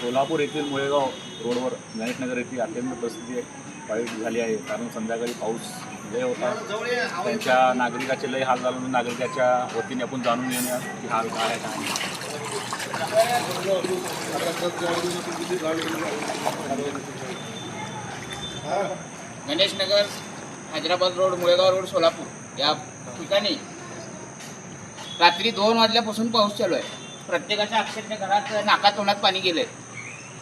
सोलापूर येथील मुळेगाव रोडवर गणेशनगर येथील अत्यंत परिस्थिती वाईट झाली आहे. कारण संध्याकाळी पाऊस लय होता. त्यांच्या नागरिकाचे लय हाल झाले म्हणून नागरिकाच्या वतीने आपण जाणून घेऊया की हाल काय आहे काय गणेशनगर हैदराबाद रोड मुळेगाव रोड सोलापूर. या ठिकाणी रात्री दोन वाजल्यापासून पाऊस चालू आहे. प्रत्येकाच्या अक्षरशः घरात नाका तोंडात पाणी गेलंय.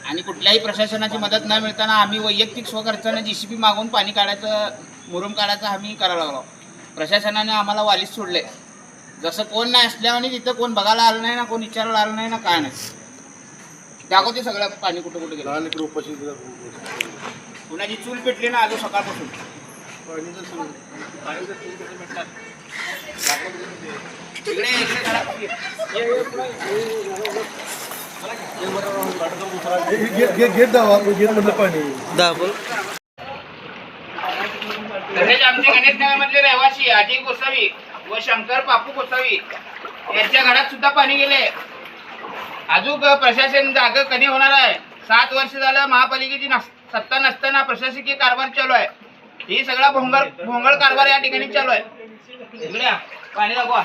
आणि कुठल्याही प्रशासनाची मदत न मिळताना आम्ही वैयक्तिक स्वखर्चानं जी सी पी मागून पाणी काढायचं मुरुम काढायचं आम्ही करायला लागलो. प्रशासनाने आम्हाला वालीच सोडले. जसं कोण नाही असल्याने तिथं कोण बघायला आलं नाही ना कोण विचारायला आलं नाही ना काय नाही. दाखवते सगळं पाणी कुठं कुठं गेलं. कुणाची चूल पेटली ना आलो सकाळपासून. ये. घेत जावा घेत मधलं पाणी. तसेच आमचे गणेशनगरमधले रहिवासी अजय गोसावी व शंकर बापू गोसावी यांच्या घरात सुद्धा पाणी गेले. अजून प्रशासन जाग कधी होणार आहे? सात वर्ष झालं महापालिकेची नस- सत्ता नसताना प्रशासकीय कारभार चालू आहे. ही सगळा भोंगळ भोंगळ कारभार या ठिकाणी चालू आहे. पाणी दाखवा.